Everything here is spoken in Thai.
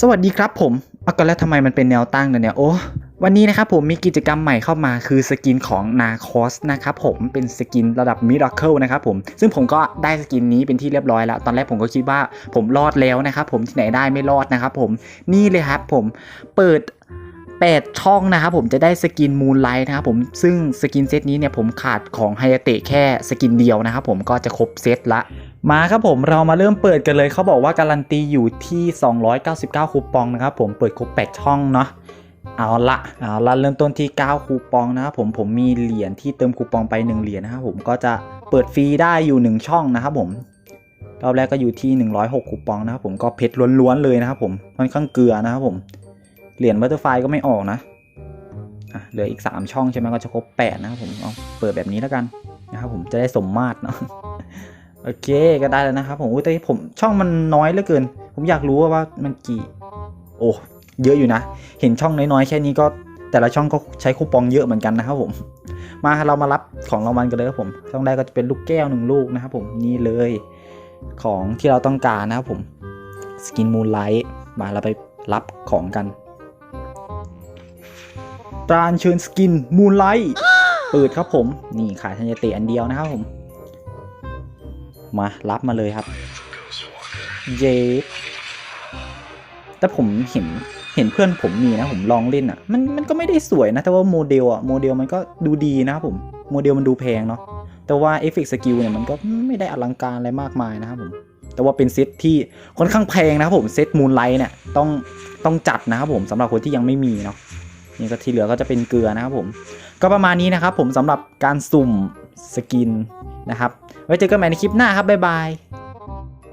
สวัสดีครับผมเอาก็แล้วทำไมมันเป็นแนวตั้งเนี่ยโอ้วันนี้นะครับผมมีกิจกรรมใหม่เข้ามาคือสกินของนาคอสนะครับผมเป็นสกินระดับมิราเคิลนะครับผมซึ่งผมก็ได้สกินนี้เป็นที่เรียบร้อยแล้ว ตอนแรกผมก็คิดว่าผมรอดแล้วนะครับผมที่ไหนได้ไม่รอดนะครับผมนี่เลยครับผมเปิด8ช่องนะครับผมจะได้สกินมูนไลท์นะครับผมซึ่งสกินเซตนี้เนี่ยผมขาดของไฮเตะแค่สกินเดียวนะครับผมก็จะครบเซตละ มาครับผมเรามาเริ่มเปิดกันเลยเขาบอกว่าการันตีอยู่ที่ 299 คูปองนะครับผมเปิดครบ8ช่องเนาะเอาละเอาละเริ่มต้นที่ 9 คูปองนะครับผมผมมีเหรียญที่เติมคูปองไป 1 เหรียญนะครับผมก็จะเปิดฟรีได้อยู่ 1 ช่องนะครับผมรอบแรกก็อยู่ที่ 106 คูปองนะครับผมก็เพชรล้วนๆเลยนะครับผมค่อนข้างเกลือนะครับผมเหรียญบัตเตอร์ไฟก็ไม่ออกนะอะเหลืออีก 3 ช่องใช่ไหมก็จะครบ 8 นะครับผมเอาเปิดแบบนี้แล้วกันนะครับผมจะได้สมมาตรเนาะ โอเคก็ได้แล้วนะครับผมแต่ผมช่องมันน้อยเหลือเกิน ผมอยากรู้ว่ามันกี่ โอ้เยอะอยู่นะ เห็นช่องน้อยๆแค่นี้ก็แต่ละช่องก็ใช้คูปองเยอะเหมือนกันนะครับผม มาเรามารับของรางวัลกันเลยครับผมช่องแรกก็จะเป็นลูกแก้วหนึ่งลูกนะครับผมนี่เลยของที่เราต้องการนะครับผมสกินมูนไลท์มาเราไปรับของกันตรานเชิญสกินมูนไลท์เปิดครับผม นี่ขายทันยเตะอันเดียวนะครับผม มารับมาเลยครับ เยฟแต่ผมเห็นเห็นเพื่อนผมมีนะผมลองเล่นอะมันมันก็ไม่ได้สวยนะ แต่ว่าโมเดลอะโมเดลมันก็ดูดีนะครับผมโมเดลมันดูแพงเนาะแต่ว่าเอฟเฟกต์สกิลเนี่ยมันก็ไม่ได้อลังการอะไรมากมายนะครับผมแต่ว่าเป็นเซตที่ค่อนข้างแพงนะครับผมเซตมูนไลท์เนี่ยต้องต้องจัดนะครับผมสำหรับคนที่ยังไม่มีเนาะนี่ก็ที่เหลือก็จะเป็นเกลือนะครับผม ก็ประมาณนี้นะครับผมสำหรับการสุ่มสกิน นะครับ ไว้เจอกันใหม่ในคลิปหน้าครับบ๊ายบาย